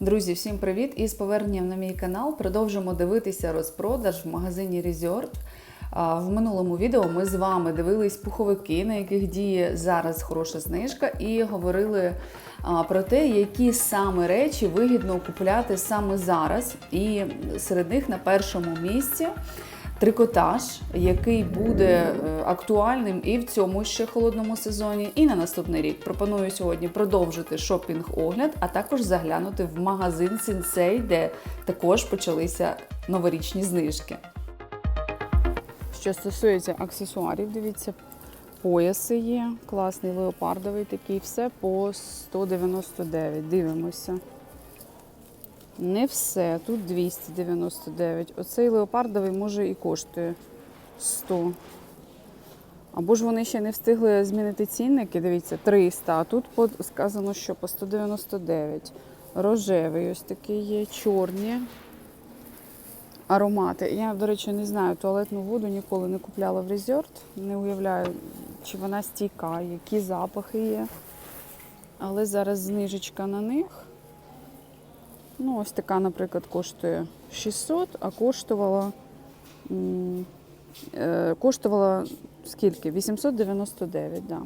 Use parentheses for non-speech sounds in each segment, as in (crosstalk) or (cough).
Друзі, всім привіт! І з поверненням на мій канал продовжимо дивитися розпродаж в магазині Resort. В минулому відео ми з вами дивились пуховики, на яких діє зараз хороша знижка, і говорили про те, які саме речі вигідно купляти саме зараз. І серед них на першому місці трикотаж, який буде е, актуальним і в цьому ще холодному сезоні, і на наступний рік. Пропоную сьогодні продовжити шопінг-огляд, а також заглянути в магазин Сінсей, де також почалися новорічні знижки. Що стосується аксесуарів, дивіться, пояси є, класний леопардовий такий, все по 199. Дивимося. Не все, тут 299. Оцей леопардовий може і коштує 100. Або ж вони ще не встигли змінити цінники, дивіться, 300, а тут сказано, що по 199. Рожевий ось такий є, чорні аромати. Я, до речі, не знаю, туалетну воду ніколи не купляла в резорт. Не уявляю, чи вона стійка, які запахи є. Але зараз знижечка на них. Ну, ось така, наприклад, коштує 600, а коштувала, коштувала скільки? 899, да.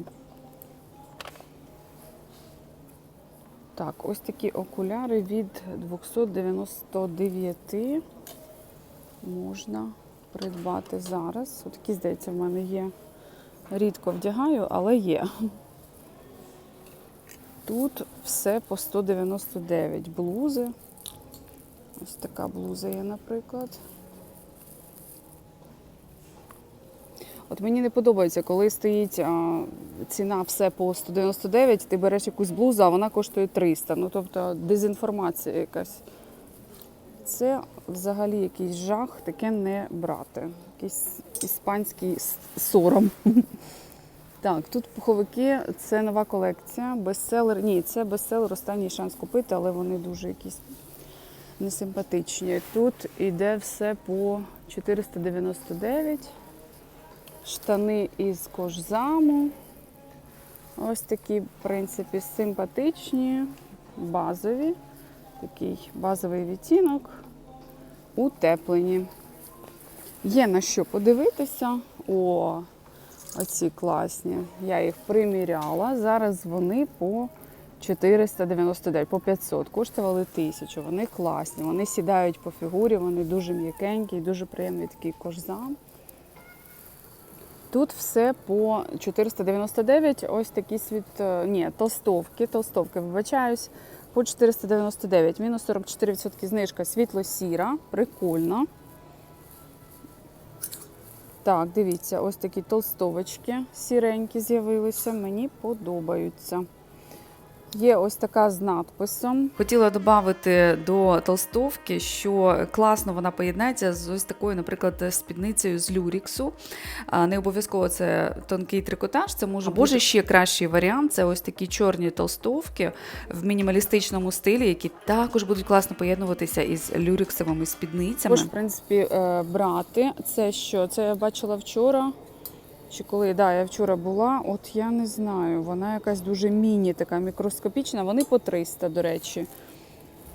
Так, ось такі окуляри від 299 можна придбати зараз. От такі, здається, в мене є. Рідко вдягаю, але є. Тут все по 199 блузи. Ось така блуза є, наприклад. От мені не подобається, коли стоїть а, ціна все по 199, ти береш якусь блузу, а вона коштує 300. Ну, тобто дезінформація якась. Це взагалі якийсь жах, таке не брати. Якийсь іспанський сором. Так, тут пуховики, це нова колекція. Бестселер. Ні, це бестселер, останній шанс купити, але вони дуже якісь несимпатичні. Тут іде все по 499. Штани із кожзаму. Ось такі, в принципі, симпатичні, базові. Такий базовий відтінок. Утеплені. Є на що подивитися. О, оці класні. Я їх приміряла. Зараз вони по 499, по 500. Коштували 1000. Вони класні. Вони сідають по фігурі, вони дуже м'якенькі, дуже приємний такий кожзам. Тут все по 499. Ось такі світ. е, Ні, толстовки, толстовки, вибачаюсь. По 499. Мінус 44% знижка. Світло-сіра. Прикольно. Так, дивіться, ось такі толстовочки сіренькі з'явилися. Мені подобаються. Є ось така з надписом. Хотіла додати до толстовки, що класно вона поєднається з ось такою, наприклад, спідницею з люріксу. Не обов'язково це тонкий трикотаж, це може бути ще кращий варіант. Це ось такі чорні толстовки в мінімалістичному стилі, які також будуть класно поєднуватися із люріксовими спідницями. Також, в принципі, е, брати. Це що? Це я бачила вчора. Чи коли да, я вчора була, от я не знаю, вона якась дуже міні, така мікроскопічна. Вони по 300, до речі.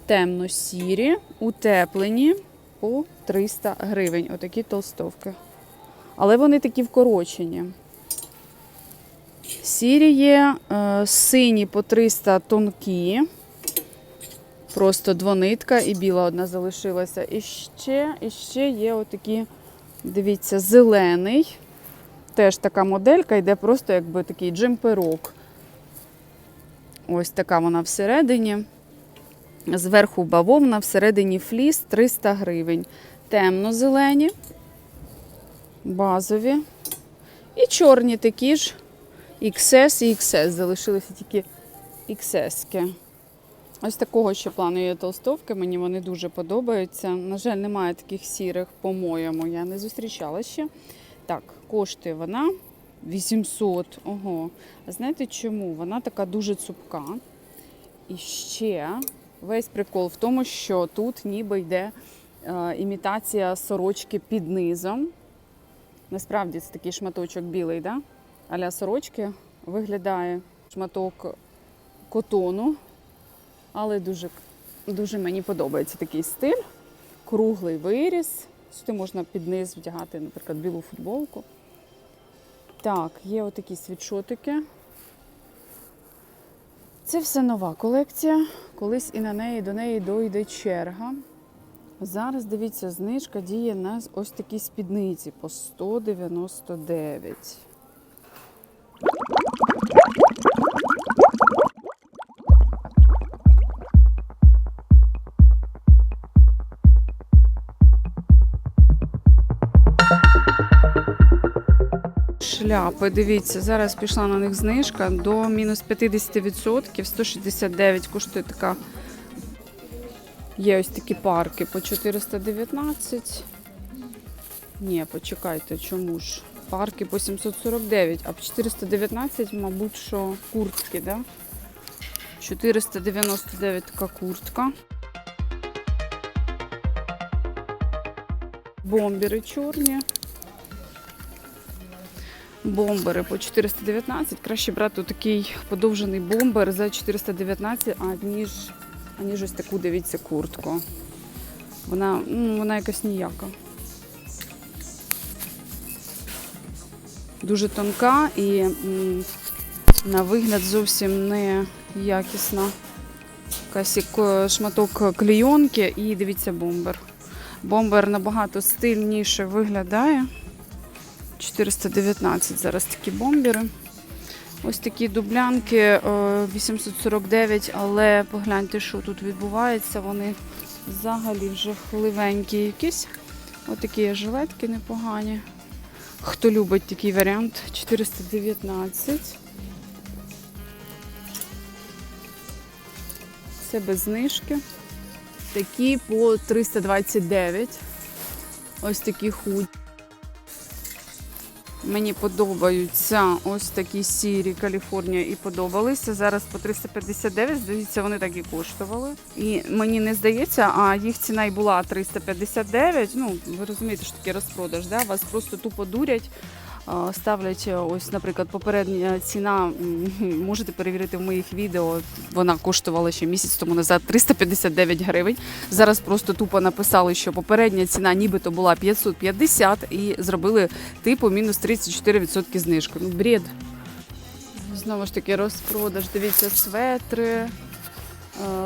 Темно-сірі, утеплені по 300 гривень. Отакі толстовки. Але вони такі вкорочені. Сірі є, е, сині по 300 тонкі. Просто двонитка і біла одна залишилася. І ще, і ще є отакі, дивіться, зелений. Теж така моделька, йде просто якби такий джемперок. Ось така вона всередині. Зверху бавовна, всередині фліс 300 гривень. Темно-зелені, базові. І чорні такі ж XS і XS. Залишилися тільки XS. Ось такого ще плану є толстовки. Мені вони дуже подобаються. На жаль, немає таких сірих, по-моєму, я не зустрічала ще. Так, коштує вона 800. Ого. А знаєте чому? Вона така дуже цупка. І ще весь прикол в тому, що тут ніби йде е, імітація сорочки під низом. Насправді це такий шматочок білий, да? аля сорочки виглядає шматок котону, але дуже Дуже мені подобається такий стиль. Круглий виріс. Сюди можна під низ вдягати, наприклад, білу футболку. Так, є отакі світшотики. Це все нова колекція. Колись і на неї до неї дойде черга. Зараз дивіться, знижка діє на ось такі спідниці по 199. Шляпи, дивіться, зараз пішла на них знижка до мінус 50%, 169 коштує така. Є ось такі парки по 419. Ні, почекайте, чому ж? Парки по 749, а по 419, мабуть, що куртки, да? 499 така куртка. Бомбери чорні. Бомбери по 419. Краще брати такий подовжений бомбер за 419, аніж, аніж ось таку, дивіться, куртку. Вона, ну, вона якась ніяка. Дуже тонка і м, на вигляд зовсім не якісна. Якась е, шматок клейонки і дивіться бомбер. Бомбер набагато стильніше виглядає. 419 зараз такі бомбери. Ось такі дублянки е, 849, але погляньте, що тут відбувається. Вони взагалі вже хливенькі якісь. Ось такі жилетки непогані. Хто любить такий варіант, 419. Це без знижки. Такі по 329. Ось такі худі. Мені подобаються ось такі сірі Каліфорнія і подобалися. Зараз по 359, здається, вони так і коштували. І мені не здається, а їх ціна і була 359. Ну, ви розумієте, що таке розпродаж, да? вас просто тупо дурять. А, Ставлять ось, наприклад, попередня ціна, (laughs) можете перевірити в моїх відео. Вона коштувала ще місяць тому назад 359 гривень. Зараз просто тупо написали, що попередня ціна нібито була 550 і зробили типу мінус 34% знижку. Ну, бред. Знову ж таки, розпродаж. Дивіться, светри. е,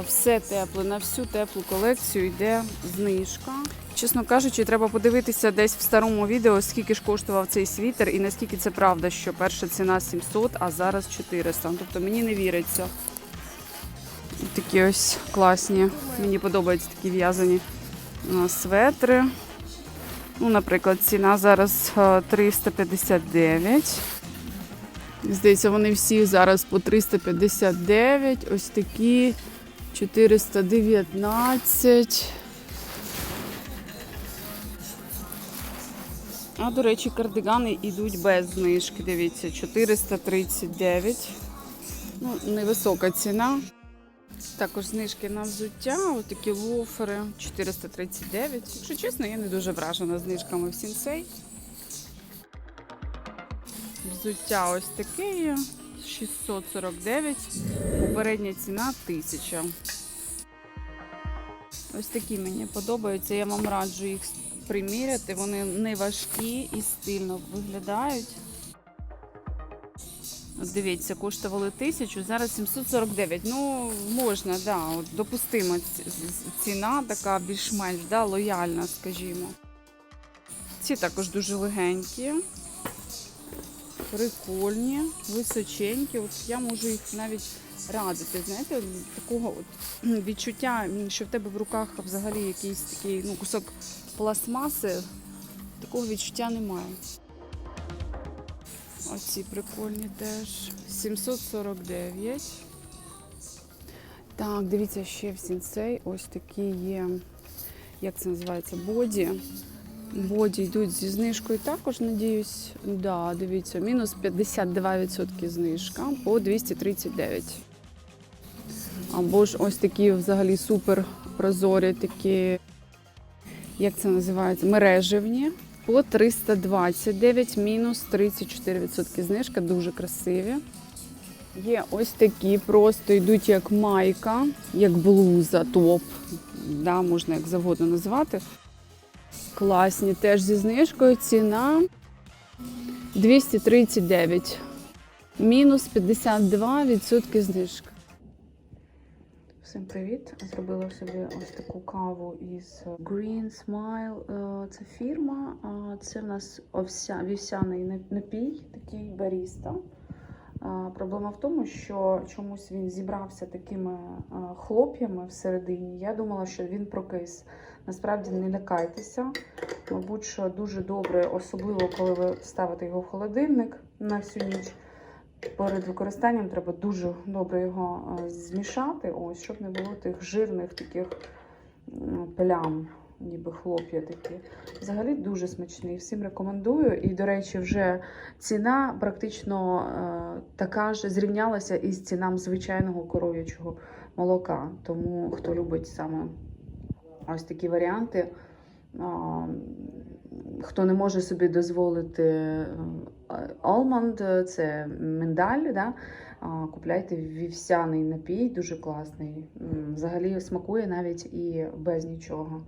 Все тепле, на всю теплу колекцію йде знижка. Чесно кажучи, треба подивитися десь в старому відео, скільки ж коштував цей світер і наскільки це правда, що перша ціна 700, а зараз 400. Тобто мені не віриться. Такі ось класні. Мені подобаються такі в'язані е, светри. Ну, наприклад, ціна зараз е, 359. Здається, вони всі зараз по 359. Ось такі 419. А, до речі, кардигани йдуть без знижки. Дивіться, 439. Ну, невисока ціна. Також знижки на взуття, ось такі лофери 439. Якщо чесно, я не дуже вражена знижками в сінсей. Взуття ось таке є 649. Попередня ціна 1000. Ось такі мені подобаються. Я вам раджу їх приміряти. Вони не важкі і стильно виглядають. Дивіться, коштували тисячу, зараз 749. Ну, можна, да, от допустима ціна, така більш-менш да, лояльна, скажімо. Ці також дуже легенькі, прикольні, височенькі. От я можу їх навіть радити. Знаєте, такого от (clears throat) відчуття, що в тебе в руках взагалі якийсь такий ну, кусок пластмаси, такого відчуття немає. Оці прикольні теж. 749. Так, дивіться, ще в сінсей ось такі є, як це називається, боді. Боді йдуть зі знижкою також, надіюсь. Да, дивіться, мінус 52% знижка по 239. Або ж ось такі взагалі супер прозорі, такі, як це називається, мереживні. По 329 мінус 34% знижка, дуже красиві. Є ось такі, просто йдуть як майка, як блуза, топ. Да, можна як завгодно назвати. Класні, теж зі знижкою. Ціна 239. Мінус 52% знижка. Всім привіт! Зробила собі ось таку каву із Green Smile. Е, Це фірма. Це в нас овся, вівсяний напій, такий баріста. Проблема в тому, що чомусь він зібрався такими хлоп'ями всередині. Я думала, що він прокис. Насправді не лякайтеся. Мабуть, що дуже добре, особливо коли ви ставите його в холодильник на всю ніч. Перед використанням треба дуже добре його змішати, ось, щоб не було тих жирних таких плям, ніби хлоп'я такі. Взагалі дуже смачний. Всім рекомендую. І, до речі, вже ціна практично е, така ж зрівнялася із цінам звичайного коров'ячого молока. Тому хто любить саме ось такі варіанти. а, Хто не може собі дозволити алмонд, це миндаль, да? купляйте вівсяний напій, дуже класний. Взагалі смакує навіть і без нічого.